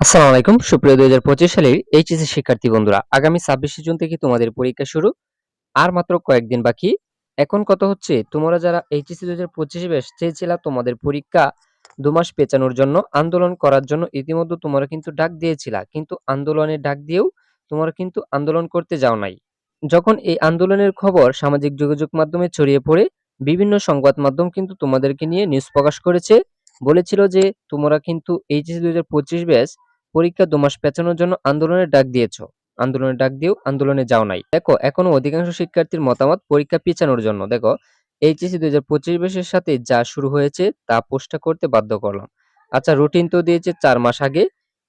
আসসালামু আলাইকুম। সুপ্রিয় দুই হাজার পঁচিশ সালের এইচএসসি শিক্ষার্থী বন্ধুরা, আগামী ছাব্বিশে জুন থেকে তোমাদের পরীক্ষা শুরু। আর মাত্র কয়েকদিন বাকি। এখন কত হচ্ছে, তোমরা যারা এইচএসসি দুই হাজার পঁচিশে বেশ চেয়েছিলা তোমাদের পরীক্ষা দু মাস পেঁচানোর জন্য, আন্দোলন করার জন্য ইতিমধ্যে তোমরা কিন্তু ডাক দিয়েছিলা। কিন্তু আন্দোলনের ডাক দিয়েও তোমরা কিন্তু আন্দোলন করতে যাও নাই। যখন এই আন্দোলনের খবর সামাজিক যোগাযোগ মাধ্যমে ছড়িয়ে পড়ে, বিভিন্ন সংবাদ মাধ্যম কিন্তু তোমাদেরকে নিয়ে নিউজ প্রকাশ করেছে। বলেছিল যে তোমরা কিন্তু এইচএসসি দুই হাজার পঁচিশ ব্যাচ পরীক্ষা দু মাস পেছানোর জন্য আন্দোলনের ডাক দিয়েছ। আন্দোলনের ডাক দিয়েও আন্দোলনে যাও নাই। দেখো, এখনও অধিকাংশ শিক্ষার্থীর মতামত পরীক্ষা পিছানোর জন্য। দেখো, এইচএসসি দুই হাজার পঁচিশ ব্যাচের সাথে যা শুরু হয়েছে তা পোস্টটা করতে বাধ্য করলাম। আচ্ছা রুটিন তো দিয়েছে চার মাস আগে।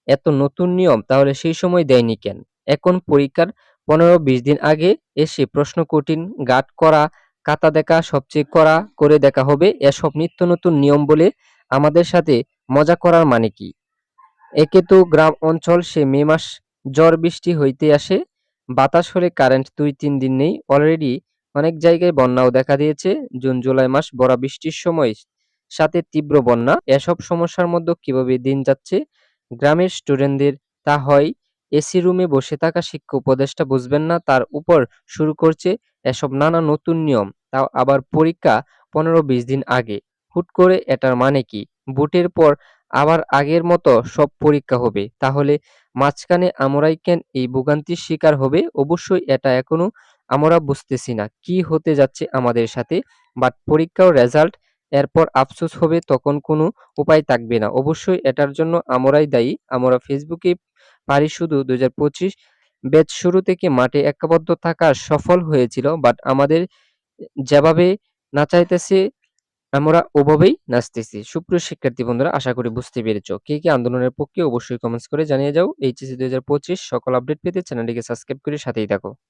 এত নতুন নিয়ম, তাহলে সেই সময় দেয়নি কেন? এখন পরীক্ষার পনেরো বিশ দিন আগে এসে প্রশ্ন কঠিন, গাট করা কাতা দেখা সবচেয়ে করা করে দেখা হবে। এসব নিত্য নতুন নিয়ম বলে আমাদের সাথে মজা করার মানে কি? একে তো গ্রাম অঞ্চল সে মে মাস ঝড় বৃষ্টি হইতে আসে, বাতাস হলে কারেন্ট দুই তিন দিন নেই। অলরেডি অনেক জায়গায় বন্যাও দেখা দিয়েছে। জুন, জুলাই মাস বড় বৃষ্টির সময় সাথে তীব্র বন্যা। এসব সমস্যার মধ্যে কীভাবে দিন যাচ্ছে? গ্রামের স্টুডেন্টদের তা হয় এসি রুমে বসে থাকা শিক্ষা উপদেষ্টা বুঝবেন না, তার উপর শুরু করছে এসব নানা নতুন নিয়ম। তাও আবার পরীক্ষা পনেরো, বিশ দিন আগে। হুট করে এটার মানে কি? বুটের পর আবার আগের মতো সব পরীক্ষা হবে। তাহলে মাঝখানে আমরাই কেন এই ভোগান্তির শিকার হবে? অবশ্যই এটা এখনও আমরা বুঝতেছি না। কি হতে যাচ্ছে আমাদের সাথে? বাট পরীক্ষার রেজাল্ট এরপর আফসোস হবে তখন কোনো উপায় থাকবে না। অবশ্যই এটার জন্য আমরাই দায়ী। আমরা ফেসবুকে পারি শুধু দু হাজার পঁচিশ ব্যাচ শুরু থেকে মাঠে ঐক্যবদ্ধ থাকা সফল হয়েছিল। বাট আমাদের যেভাবে না চাইতেছে আমরা ওভাবেই নাচতেছি। সুপ্রিয় শিক্ষার্থী বন্ধুরা, আশা করি বুঝতে পেরেছ। কে কি আন্দোলনের পক্ষে অবশ্যই কমেন্টস করে জানিয়ে যাও। এইচএসি দুই হাজার পঁচিশ সকল আপডেট পেতে চ্যানেলটিকে সাবস্ক্রাইব করে সাথেই থাকো।